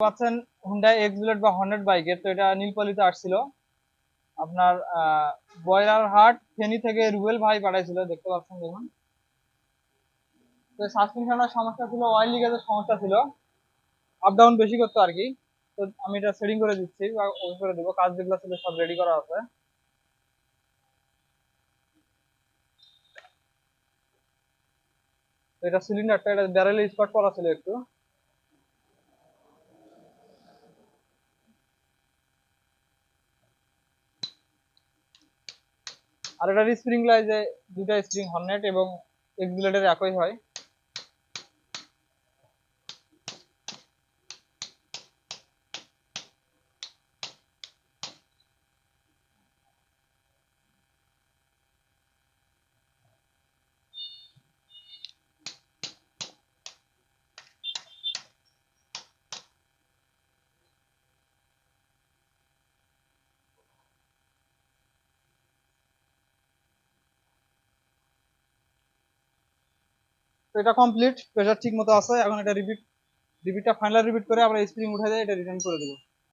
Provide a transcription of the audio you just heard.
পাচ্ছেন Hyundai X bullet বা hundred বাইকের, তো এটা নীলপলিতে আসছিল। আপনার বয়লার হাট, ফেনী থেকে রুবেল ভাই পাঠাইছিল, দেখতে পাচ্ছেন দেখুন। তো সাসপেনশনের সমস্যা ছিল অয়েল লিকেজের সমস্যা ছিল। আপ ডাউন বেশি করতো আর কি। তো আমি এটা সেটিং করে দিচ্ছি, বা করে দেবো, কাজ যেগুলো ছিল সব রেডি করা আছে। এটা সিলিন্ডারটা এটা ব্যারেলে স্পট করা ছিল একটু। আর এটার স্প্রিং যে দুটা স্প্রিং হর্নেট এবং এক্সিলেটর একই হয়। এটা কমপ্লিট প্রেশার ঠিক মতো আছে, এখন এটা রিপিট রিপিটটা ফাইনাল রিপিট করে আমরা স্প্রিং উঠে দেয় এটা রিটার্ন করে দেবো।